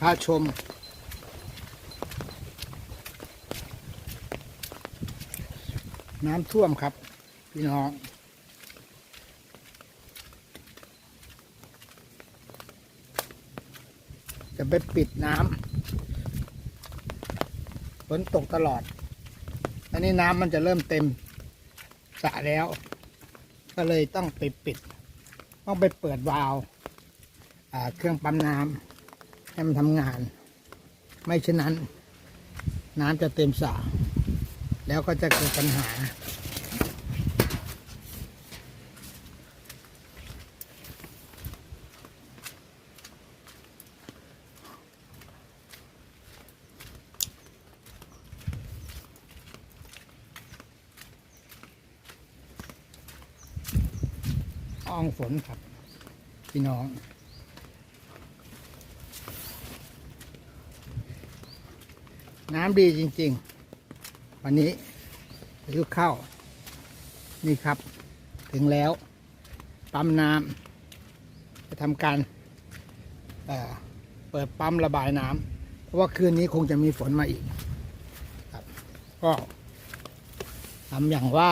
พาชม น้ำท่วมครับ พี่น้องจะไปปิดน้ำฝนตกตลอด อันนี้น้ำมันจะเริ่มเต็ม สระแล้ว ก็เลยต้องไปปิด ต้องไปเปิดวาล์วเครื่องปั๊มน้ำให้มันทำงาน ไม่เช่นนั้น น้ำจะเต็มสระแล้วก็จะเกิดปัญหา อ้องฝนครับ พี่น้องน้ำดีจริง ๆ วันนี้พายุเข้า นี่ครับ ถึงแล้ว ปั๊มน้ำจะทำการเเปิดปั๊มระบายน้ำเพราะว่าคืนนี้คงจะมีฝนมาอีกครับ ก็ทำอย่างว่า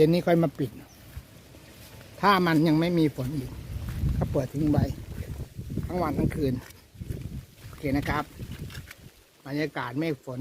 ย็นนี้ค่อยมาปิด ถ้ามันยังไม่มีฝนอีกก็เปิดทิ้งไว้ทั้งวันทั้งคืน โอเคนะครับ บรรยากาศเมฆฝน